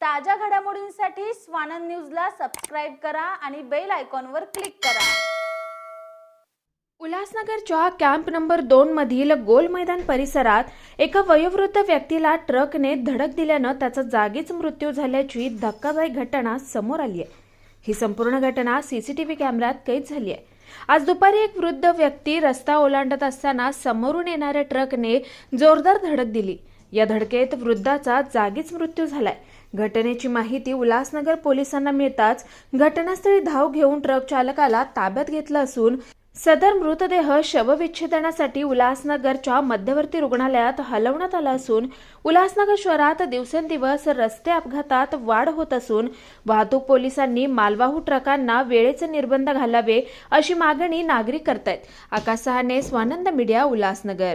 ताज्या घडामोडींसाठी स्वानंद न्यूजला सबस्क्राईब करा आणि बेल आयकॉनवर क्लिक करा. उल्हासनगरच्या कॅम्प नंबर दोन मधील गोल मैदान परिसरात एका वयोवृद्ध व्यक्तीला ट्रकने धडक दिल्यानं त्याचा जागीच मृत्यू झाल्याची धक्कादायक घटना समोर आली आहे. ही संपूर्ण घटना सीसीटीव्ही कॅमेऱ्यात कैद झाली आहे. आज दुपारी एक वृद्ध व्यक्ती रस्ता ओलांडत असताना समोरून येणाऱ्या ट्रकने जोरदार धडक दिली. या धडकेत वृद्धाचा जागीच मृत्यू झालाय. घटनेची माहिती उल्हासनगर पोलिसांना मिळताच घटनास्थळी धाव घेऊन ट्रक चालकाला ताब्यात घेतलं असून सदर मृतदेह शवविच्छेदनासाठी उल्हासनगरच्या मध्यवर्ती रुग्णालयात हलवण्यात आला असून उल्हासनगर शहरात दिवसेंदिवस रस्ते अपघातात वाढ होत असून वाहतूक पोलिसांनी मालवाहू ट्रकांना वेळेचे निर्बंध घालावे अशी मागणी नागरिक करतायत. आकाश सहाने स्वानंद मीडिया उल्हासनगर.